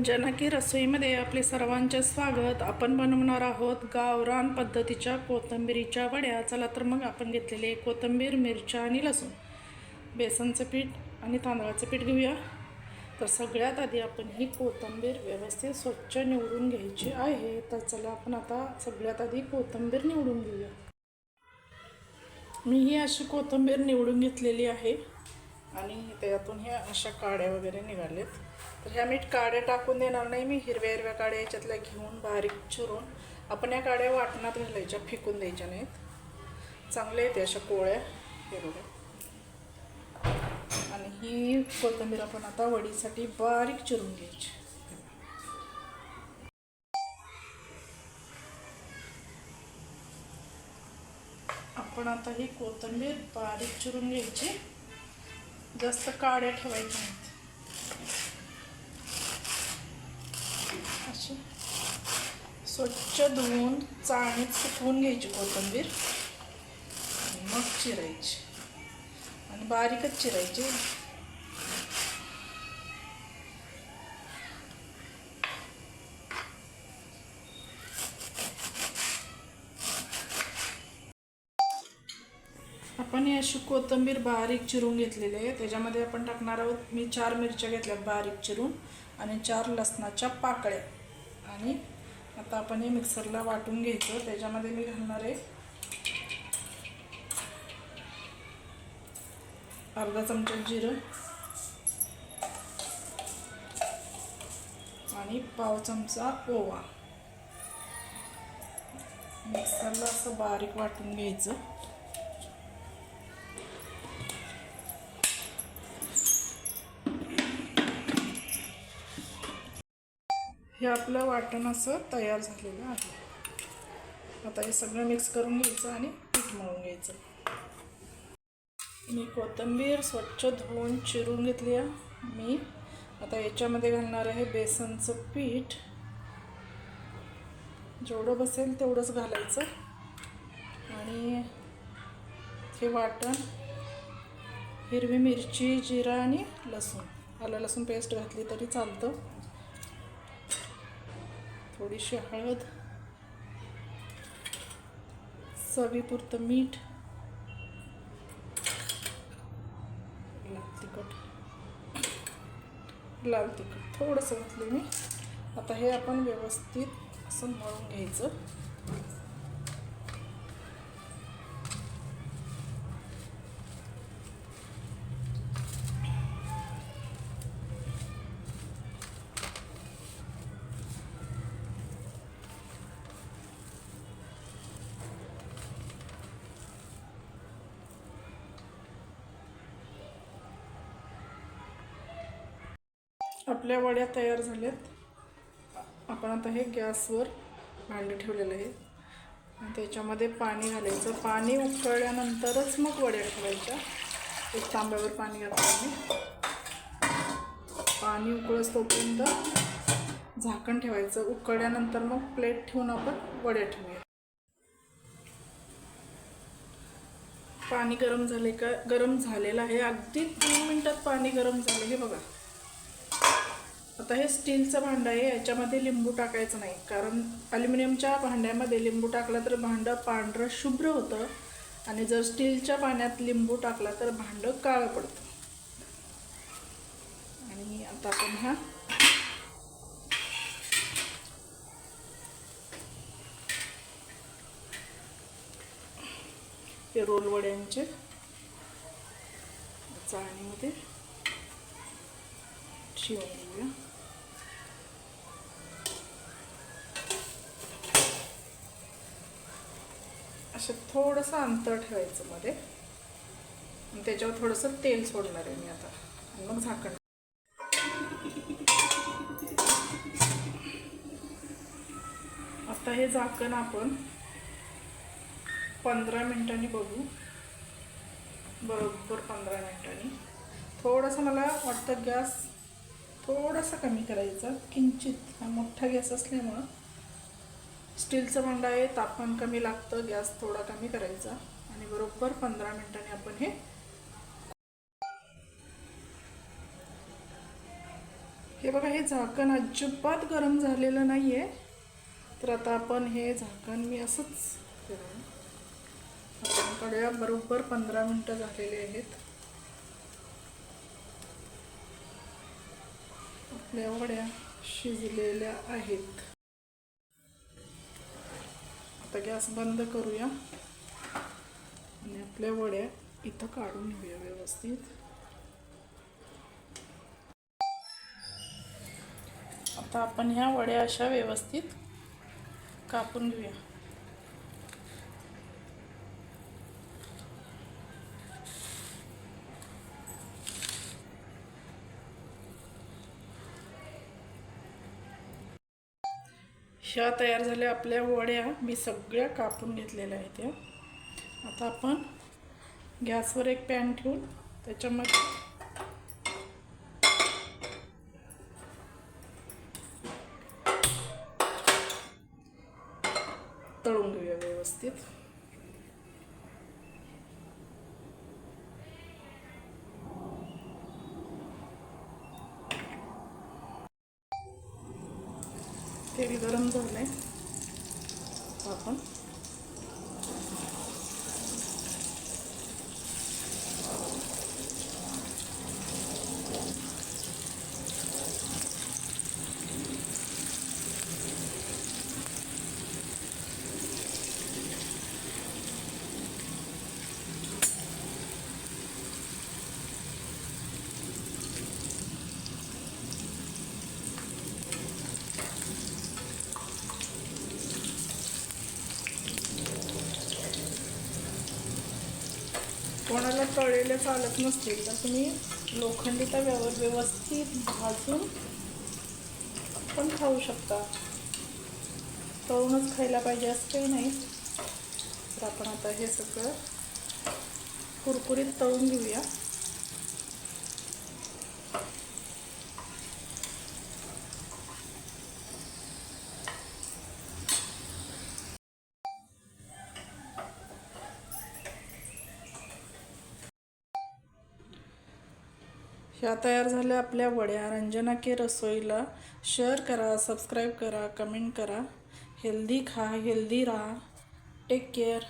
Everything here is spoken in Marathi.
रंजना की रसोईमध्ये आपले सर्वांचे स्वागत. आपण बनवणार आहोत गावरान पद्धतीच्या कोथिंबिरीच्या वड्या. चला तर मग आपण घेतलेले कोथिंबीर मिरच्या आणि लसूण. बेसनचं पीठ आणि तांदळाचं पीठ घेऊया. तर सगळ्यात आधी आपण ही कोथिंबीर व्यवस्थित स्वच्छ निवडून घ्यायची आहे. तर चला आपण आता सगळ्यात आधी कोथिंबीर निवडून घेऊया. मी ही अशी कोथिंबीर निवडून घेतलेली आहे. आणि त्यातून ह्या अशा काड्या वगैरे निघालेत. तर ह्या मीठ काड्या टाकून देणार नाही मी हिरव्या हिरव्या काड्या याच्यातल्या घेऊन बारीक चिरून आपण या काड्या वाटणात घालायच्या फेकून द्यायच्या नाहीत. चांगल्या येते अशा कोळ्या. हे बघा. आणि ही कोथिंबीर आपण आता वडीसाठी बारीक चिरून घ्यायची. आपण आता ही कोथिंबीर बारीक चिरून घ्यायची. जास्त काड्या ठेवायच्या नाहीत. अशी. स्वच्छ धुवून चाळणीत सुकवून घ्यायची कोथिंबीर. आणि मग चिरायची. आणि बारीकच चिरायची. आपण ही अशी कोथिंबीर बारीक चिरून घेतलेली आहे. त्याच्यामध्ये आपण टाकणार आहोत मी चार मिरच्या घेतल्यात बारीक चिरून आणि चार लसणाच्या पाकळ्या. आणि आता आपण हे मिक्सरला वाटून घ्यायचं. त्याच्यामध्ये मी घालणार आहे अर्धा चमचा जिरं आणि पाव चमचा ओवा. मिक्सरला असं बारीक वाटून घ्यायचं. हे आपलं वाटण असं तयार झालेलं आहे. आता हे सगळं मिक्स करून घ्यायचं आणि पीठ मळून घ्यायचं. मी कोथिंबीर स्वच्छ धुवून चिरून घेतली आहे. मी आता याच्यामध्ये घालणार आहे बेसनचं पीठ. जेवढं बसेल तेवढंच घालायचं. आणि हे वाटण हिरवी मिरची जिरा आणि लसूण. आलं लसूण पेस्ट घातली तरी चालतं. थोडीशी हळद चवीपुरतं मीठ लाल तिखट लाल तिखट. थोडंसं घातलं मी. आता हे आपण व्यवस्थित असं मळून घ्यायचं. आपल्या वड्या तयार झाल्यात. आपण आता हे गॅसवर भांडे ठेवलेलं आहे आणि त्याच्यामध्ये पाणी घालायचं. पाणी उकळल्यानंतरच मग वड्या ठेवायच्या. एक तांब्यावर पाणी घातलं मी पाणी उकळस तोपर्यंत झाकण ठेवायचं. उकळल्यानंतर मग प्लेट ठेवून आपण वड्या ठेवूया. पाणी गरम झाले का? गरम झालेलं आहे. अगदी तीन मिनटात पाणी गरम झालं. हे बघा. आता हे स्टीलचं भांडं आहे याच्यामध्ये लिंबू टाकायचं नाही. कारण अल्युमिनियमच्या भांड्यामध्ये लिंबू टाकला तर भांडं पांढरं शुभ्र होतं आणि जर स्टीलच्या पाण्यात लिंबू टाकला तर भांडं काळं पडतं. आणि आता आपण ह्या रोलवड्यांचे रोल वड्यांचे चाळणीमध्ये शिवून घेऊया. असं थोडंसं अंतर ठेवायचं मध्ये. आणि त्याच्यावर थोडंसं तेल सोडणार आहे मी आता. आणि मग झाकण. आता हे झाकण आपण पंधरा मिनिटांनी बघू. बरोबर पंधरा मिनिटांनी. थोडंसं मला वाटतं गॅस थोडासा कमी करायचा. किंचित. मोठा गॅस असल्यामुळं. स्टीलचं भांडं आहे तापमान कमी लागतं गॅस थोडा कमी करायचा. आणि बरोबर पंधरा मिनिटांनी आपण हे हे बघा हे झाकण अजिबात गरम झालेलं नाही आहे तर आता आपण हे झाकण मी असंच फिरवून बरोबर पंधरा मिनटं झालेले आहेत. आपल्या वड्या शिजलेल्या आहेत. गॅस बंद करूया. आणि आपल्या वड्या इथं काढून घेऊया व्यवस्थित. आता आपण ह्या वड्या अशा व्यवस्थित कापून घेऊया. ह्या तयार झाल्या आपल्या वड्या. मी सगळ्या कापून घेतलेल्या आहेत आता आपण गॅसवर एक पॅन ठेवून त्याच्यामध्ये तेल गरम झालंय. आपण कोणाला तळलेले चालत नसतील तर तुम्ही लोखंडी तव्यावर व्यवस्थित भाजून पण खाऊ शकता. तळूनच खायला पाहिजे असं काही नाही? तर आपण आता हे सगळं कुरकुरीत तळून घेऊया. ह्या तयार झाल्या आपल्या वड्या. रंजना के रसोईला शेअर करा सबस्क्राईब करा कमेंट करा. हेल्दी खा हेल्दी राहा. Take care